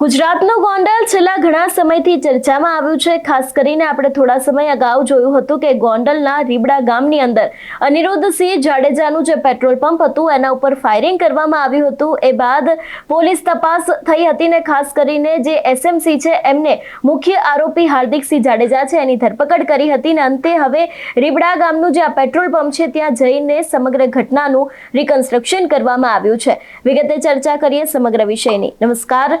ગુજરાતનું ગોંડલ છેલ્લા ઘણા સમયથી ચર્ચામાં આવ્યું છે. ખાસ કરીને આપણે થોડા સમય અગાઉ જોયું હતું કે ગોંડલના રીબડા ગામની અંદર અનિરુદ્ધસિંહ જાડેજાનું જે પેટ્રોલ પંપ હતું, એના ઉપર ફાયરિંગ કરવામાં આવ્યું હતું. એ બાદ પોલીસ તપાસ થઈ હતી ને ખાસ કરીને જે એસએમસી છે, એમને મુખ્ય આરોપી હાર્દિકસિંહ જાડેજા છે, એની ધરપકડ કરી હતી ને અંતે હવે રીબડા ગામનું જે આ પેટ્રોલ પંપ છે, ત્યાં જઈને સમગ્ર ઘટનાનું રિકન્સ્ટ્રક્શન કરવામાં આવ્યું છે. વિગતે ચર્ચા કરીએ સમગ્ર વિષયની. નમસ્કાર.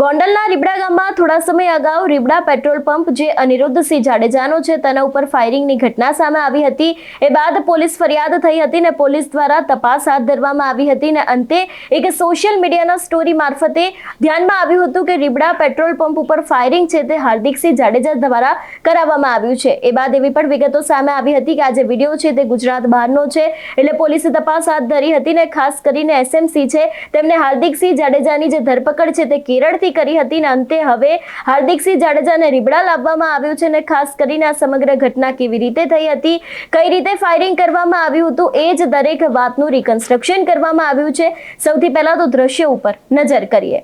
ગોંડલના રીબડા ગામમાં થોડા સમય અગાઉ રીબડા પેટ્રોલ પંપ જે અનિરુદ્ધસિંહ જાડેજાનો છે, તેના ઉપર ફાયરિંગની ઘટના સામે આવી હતી. એ બાદ પોલીસ ફરિયાદ થઈ હતી ને પોલીસ દ્વારા તપાસ હાથ ધરવામાં આવી હતી ને અંતે એક સોશિયલ મીડિયાના સ્ટોરી મારફતે ધ્યાનમાં આવ્યું હતું કે રીબડા પેટ્રોલ પંપ ઉપર ફાયરિંગ છે તે હાર્દિકસિંહ જાડેજા દ્વારા કરાવવામાં આવ્યું છે. એ બાદ એવી પણ વિગતો સામે આવી હતી કે આ જે વીડિયો છે તે ગુજરાત બહારનો છે, એટલે પોલીસે તપાસ હાથ ધરી હતી ને ખાસ કરીને એસએમસી છે. તેમને હાર્દિકસિંહ જાડેજાની જે ધરપકડ છે તે કેરળથી કરી હતી ને અંતે હવે હાર્દિકસિંહ જાડેજાને રીબડા લાવવામાં આવ્યું છે ને ખાસ કરીને આ સમગ્ર ઘટના કેવી રીતે થઈ હતી, કઈ રીતે ફાયરિંગ કરવામાં આવ્યું હતું, એ જ દરેક વાતનું રિકન્સ્ટ્રક્શન કરવામાં આવ્યું છે. સૌથી પહેલા તો દ્રશ્ય ઉપર નજર કરીએ.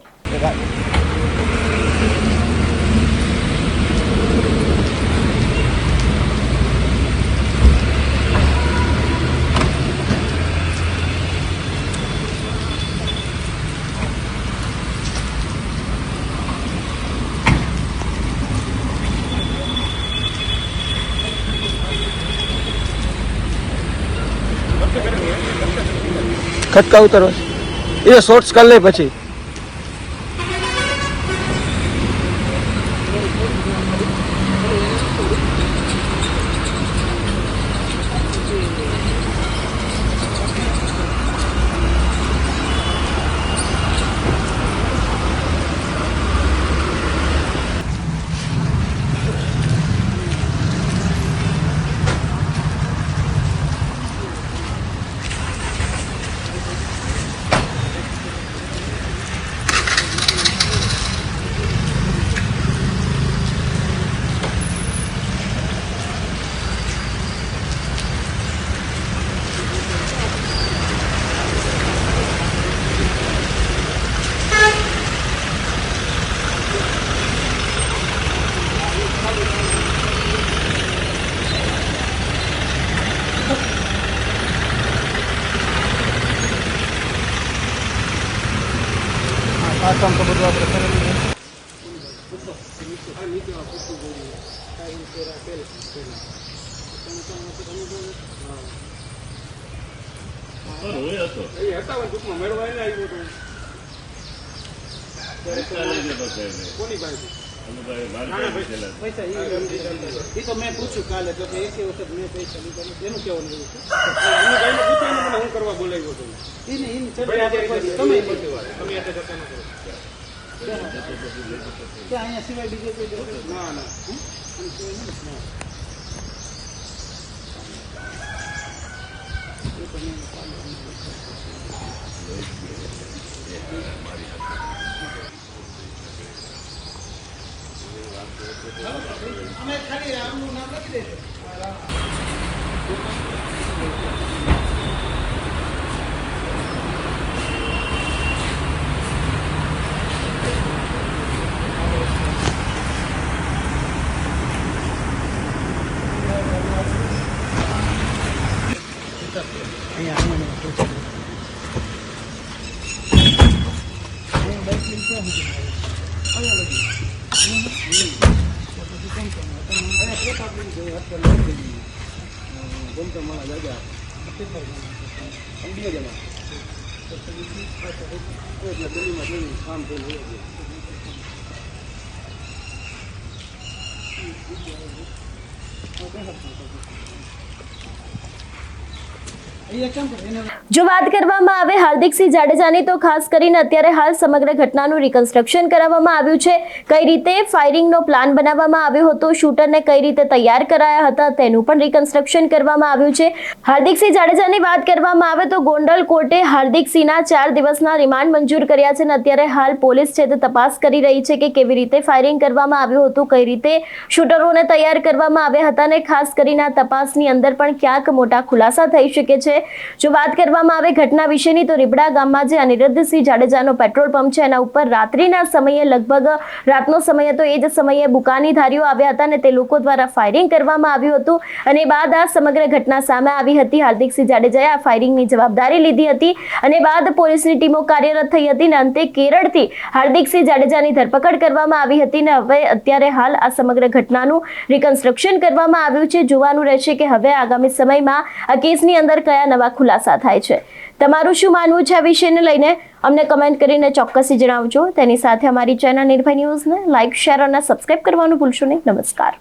ખટકા ઉતરવા એ શોર્ટ્સ કરી લે પછી. કામ તો બધું આપણે કરેલું છે એ તો મેં પૂછ્યું કાલે તો એકે વખત એનું કેવાનું એવું છે બોલાવ્યો હતો એને એની તમે અહીંયા સિવાય બીજે કોઈ ના ના. એ તો મેં કાલે અમે ખાલી રામનું નામ લખી દઈશું અહીંયા અહીંયા सारे प्रॉब्लम को हल करने के लिए बोलता माना जाएगा अंबिया जना गली में शाम को हो गया જો વાત કરવામાં આવે હાર્દિકસિંહ જાડેજાની, તો ખાસ કરીને અત્યારે હાલ સમગ્ર ઘટનાનું રિકન્સ્ટ્રક્શન કરાવવામાં આવ્યું છે. કઈ રીતે ફાયરિંગનો પ્લાન બનાવવામાં આવ્યો હતો શૂટરને કઈ રીતે તૈયાર કરાયા હતા, તેનું પણ રિકન્સ્ટ્રક્શન કરવામાં આવ્યું છે. હાર્દિકસિંહ જાડેજાની વાત કરવામાં આવે તો ગોંડલ કોર્ટે હાર્દિકસિંહના ચાર દિવસના રિમાન્ડ મંજૂર કર્યા છે અને અત્યારે હાલ પોલીસ છે તે તપાસ કરી રહી છે કે કેવી રીતે ફાયરિંગ કરવામાં આવ્યું હતું, કઈ રીતે શૂટરોને તૈયાર કરવામાં આવ્યા હતા અને ખાસ કરીને આ તપાસની અંદર પણ ક્યાંક મોટા ખુલાસા થઈ શકે છે. જો વાત કરવામાં આવે ઘટના વિશેની, તો રીબડા ગામમાં જે અનિરુદ્ધસિંહ જાડેજાનો પેટ્રોલ પંપ છે, એના ઉપર રાત્રિના સમયે લગભગ, રાતનો સમય હતો, એ જ સમયે બુકાની ધારીઓ આવ્યા હતા અને તે લોકો દ્વારા ફાયરિંગ કરવામાં આવ્યું હતું. અને બાદ આ સમગ્ર ઘટના સામે આવી હતી. હાર્દિકસિંહ જાડેજાએ આ ફાયરિંગની જવાબદારી લીધી હતી. અને બાદ પોલીસની ટીમો કાર્યરત થઈ હતી અને અંતે કેરળથી હાર્દિકસિંહ જાડેજાની ધરપકડ કરવામાં આવી હતી ને હવે અત્યારે હાલ આ સમગ્ર ઘટનાનું રિકન્સ્ટ્રક્શન કરવામાં આવ્યું છે. જોવાનું રહેશે કે હવે આગામી સમયમાં આ કેસની અંદર કયા નવા ખુલાસા થાય છે. તમારું શું માનવું છે આ વિષયને લઈને? અમને કમેન્ટ કરીને ચોક્કસથી જણાવજો. તેની સાથે અમારી ચેનલ નિર્ભય ન્યૂઝને લાઇક શેર અને સબસ્ક્રાઇબ કરવાનું ભૂલશો નહીં. નમસ્કાર.